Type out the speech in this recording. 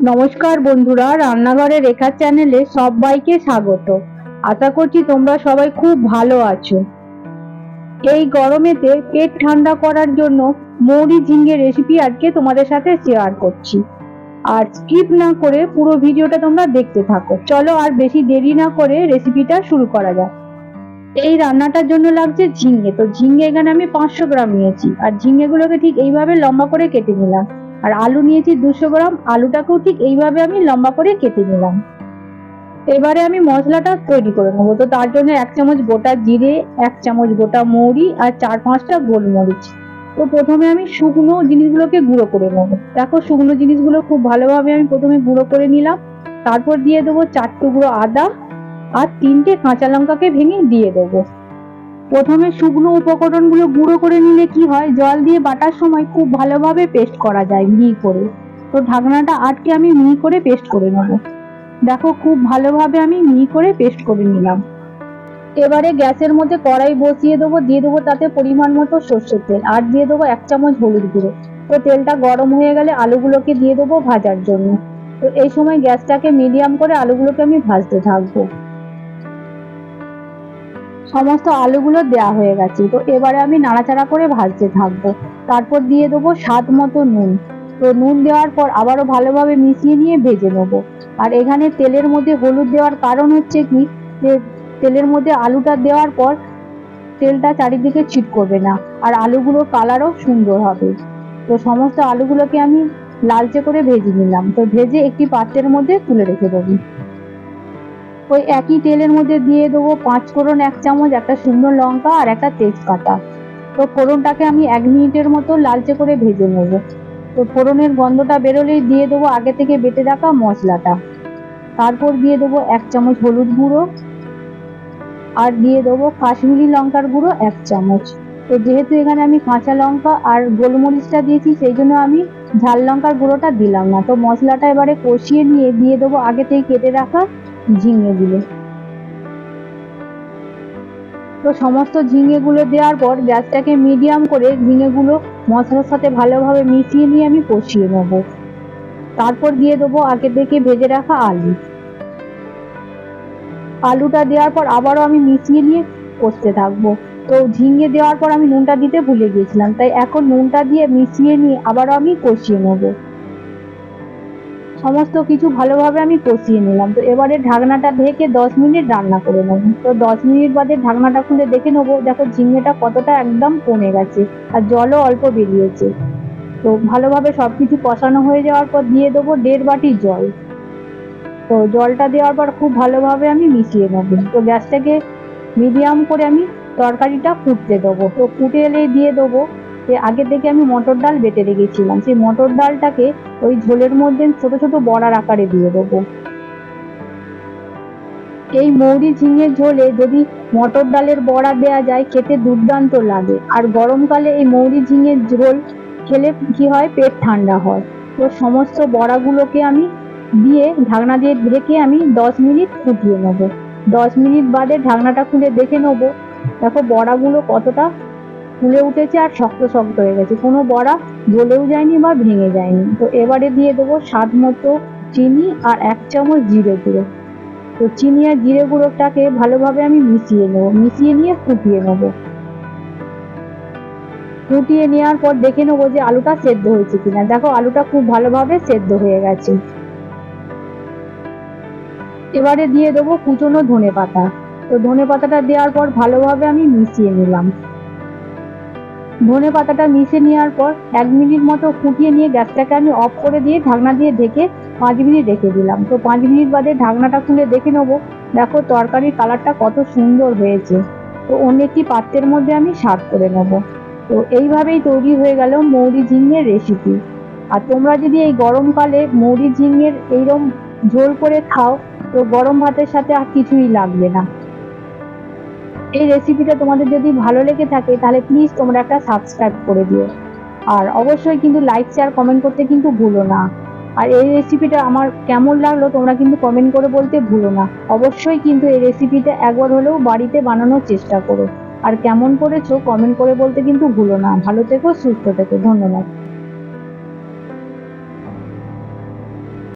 নমস্কার বন্ধুরা, রান্নাঘরে রেখা চ্যানেলে সবাইকে স্বাগত। আশা করছি তোমরা সবাই খুব ভালো আছো। এই গরমেতে পেট ঠান্ডা করার জন্য মৌরি ঝিঙ্গে রেসিপি আজকে তোমাদের সাথে শেয়ার করছি। আর স্কিপ না করে পুরো ভিডিওটা তোমরা দেখতে থাকো। চলো আর বেশি দেরি না করে রেসিপিটা শুরু করা যাক। এই রান্নাটার জন্য লাগছে ঝিঙ্গে তো ঝিঙ্গে এখানে আমি পাঁচশো গ্রাম নিয়েছি। আর ঝিঙ্গেগুলোকে ঠিক এইভাবে লম্বা করে কেটে নিলাম। আর আলু নিয়েছি দুশো গ্রাম, আলুটাকেও ঠিক এইভাবে আমি লম্বা করে কেটে নিলাম। এবারে আমি মশলাটা তৈরি করে নেব। তো তার জন্য এক চামচ গোটা জিরে, এক চামচ গোটা মৌরি আর চার পাঁচটা গোলমরিচ। তো প্রথমে আমি শুকনো জিনিসগুলোকে গুঁড়ো করে নেব। দেখো শুকনো জিনিসগুলো খুব ভালোভাবে আমি প্রথমে গুঁড়ো করে নিলাম। তারপর দিয়ে দেবো চার টুকরো আদা আর তিনটে কাঁচা লঙ্কাকে ভেঙে দিয়ে দেবো। প্রথমে শুকনো উপকরণগুলো গুঁড়ো করে নিলে কি হয়? জল দিয়ে বাটার সময় খুব ভালোভাবে পেস্ট করা যায় মিহি করে। তো ঢাকনাটা আটকে আমি মিহি করে পেস্ট করে নেব। দেখো খুব ভালোভাবে আমি মিহি করে পেস্ট করে নিলাম। এবারে গ্যাসের মধ্যে কড়াই বসিয়ে দেবো, দিয়ে দেবো তাতে পরিমাণ মতো সর্ষের তেল, আর দিয়ে দেবো এক চামচ হলুদ গুঁড়ো। তো তেলটা গরম হয়ে গেলে আলুগুলোকে দিয়ে দেবো ভাজার জন্য। তো এই সময় গ্যাসটাকে মিডিয়াম করে আলুগুলোকে আমি ভাজতে থাকব। সমস্ত আলুগুলো দেওয়া হয়ে গেছে। তো এবারে আমি নাড়াচাড়া করে ভাজতে থাকব। তারপর দিয়ে দেবো স্বাদ মতো নুন। তো নুন দেওয়ার পর আবারও ভালোভাবে মিশিয়ে নিয়ে ভেজে নেব। আর এখানে তেলের মধ্যে হলুদ দেওয়ার কারণ হচ্ছে কি? যে তেলের মধ্যে আলুটা দেওয়ার পর তেলটা চারিদিকে ছিট করবে না। আর আলুগুলোর কালারও সুন্দর হবে। তো সমস্ত আলুগুলোকে আমি লালচে করে ভেজে নিলাম। তো ভেজে একটি পাত্রের মধ্যে তুলে রেখে দেবো। ওই একই তেলের মধ্যে দিয়ে দেবো পাঁচ ফোড়ন, এক চামচ, একটা শুকনো লঙ্কা আর একটা তেজপাতা। তো ফোড়নটাকে আমি এক মিনিটের মতো লালচে করে ভেজে নেব। তো ফোড়নের গন্ধটা বেরোলেই দিয়ে দেবো আগে থেকে বেটে রাখা মশলাটা। তারপর দিয়ে দেবো এক চামচ হলুদ গুঁড়ো আর দিয়ে দেবো কাশ্মীরি লঙ্কার গুঁড়ো এক চামচ। তো যেহেতু এখানে আমি কাঁচা লঙ্কা আর গোলমরিচটা দিয়েছি, সেই জন্য আমি ঝাল লঙ্কার গুঁড়োটা দিলাম না। তো মশলাটা এবারে কষিয়ে নিয়ে দিয়ে দেবো আগে থেকে কেটে রাখা ঝিঙেগুলো তো সমস্ত ঝিঙেগুলো দেওয়ার পর গ্যাসটাকে মিডিয়াম করে ঝিঙেগুলো মশলার সাথে ভালোভাবে মিশিয়ে নিয়ে আমি কষিয়ে নেব। তারপর দিয়ে দেবো আগে থেকে ভেজে রাখা আলু। আলুটা দেওয়ার পর আবারও আমি মিশিয়ে নিয়ে কষতে থাকব। তো ঝিঙে দেওয়ার পর আমি নুনটা দিতে ভুলে গিয়েছিলাম, তাই এখন নুনটা দিয়ে মিশিয়ে নিয়ে আবারও আমি কষিয়ে নেব। সমস্ত কিছু ভালোভাবে আমি কষিয়ে নিলাম। তো এবারে ঢাকনাটা ঢেকে দশ মিনিট রান্না করে নেব। তো দশ মিনিট বাদে ঢাকনাটা খুলে দেখে নেব, দেখো ঝিঙেটা কতটা একদম কমে গেছে আর জলও অল্প বেরিয়েছে। তো ভালোভাবে সব কিছু কষানো হয়ে যাওয়ার পর দিয়ে দেবো দেড় বাটি জল। তো জলটা দেওয়ার পর খুব ভালোভাবে আমি মিশিয়ে নেব। তো গ্যাসটাকে মিডিয়াম করে আমি তরকারিটা ফুটতে দেবো। তো ফুটে এলেই দিয়ে দেবো। যে আগে থেকে আমি মটর ডাল বেটে রেখেছিলাম। সেই মটর ডালটাকে ওই ঝোলের মধ্যে ছোট ছোট বড়ার আকারে দিয়ে দেবো। এই মৌরি ঝিঙের ঝোলে যদি মটর ডালের বড়া দেওয়া যায়, খেতে দুর্দান্ত লাগে। আর গরমকালে এই মৌরি ঝিঙের ঝোল খেলে কি হয়? পেট ঠান্ডা হয়। তো সমস্ত বড়াগুলোকে আমি দিয়ে ঢাকনা দিয়ে ঢেকে আমি দশ মিনিট ফুটিয়ে নেব। দশ মিনিট বাদে ঢাকনাটা খুলে দেখে নেব। দেখো বড়াগুলো কতটা ফুলে উঠেছে আর শক্ত শক্ত হয়ে গেছে। কোনো বড়া জ্বলেও যায়নি বা ভেঙে যায়নি। তো এবারে দিয়ে দেবো স্বাদ মতো চিনি আর এক চামচ জিরে গুঁড়ো। তো চিনি আর জিরে গুঁড়োটাকে ভালোভাবে আমি মিশিয়ে নেব। মিশিয়ে নিয়ে ফুটিয়ে নেব। ফুটিয়ে নেওয়ার পর দেখে নেব যে আলুটা সেদ্ধ হয়েছে কিনা। দেখো, আলুটা খুব ভালোভাবে সেদ্ধ হয়ে গেছে। এবারে দিয়ে দেবো কুচনো ধনে পাতা তো ধনে পাতাটা দেওয়ার পর ভালোভাবে আমি মিশিয়ে নিলাম। ধনে পাতাটা মিশে নেওয়ার পর এক মিনিট মতো ফুটিয়ে নিয়ে গ্যাসটাকে আমি অফ করে দিয়ে ঢাকনা দিয়ে ঢেকে পাঁচ মিনিট রেখে দিলাম। তো পাঁচ মিনিট বাদে ঢাকনাটা খুলে দেখে নেব, দেখো তরকারির কালারটা কত সুন্দর হয়েছে। তো অন্য একটি পাত্রের মধ্যে আমি সার্ভ করে নেব। তো এইভাবেই তৈরি হয়ে গেল মৌরি ঝিঙের রেসিপি আর তোমরা যদি এই গরমকালে মৌরি ঝিঙের এইরকম ঝোল করে খাও, তো গরম ভাতের সাথে আর কিছুই লাগবে না। এই রেসিপিটা তোমাদের যদি ভালো লেগে থাকে, তাহলে প্লিজ তোমরা একটা সাবস্ক্রাইব করে দিও। আর অবশ্যই কিন্তু লাইক শেয়ার কমেন্ট করতে কিন্তু ভুলো না। আর এই রেসিপিটা আমার কেমন লাগল তোমরা কিন্তু কমেন্ট করে বলতে ভুলো না। অবশ্যই কিন্তু এই রেসিপিটা একবার হলেও বাড়িতে বানানোর চেষ্টা করো। আর কেমন করেছ কমেন্ট করে বলতে কিন্তু ভুলো না। ভালো থেকো, সুস্থ থেকো। ধন্যবাদ।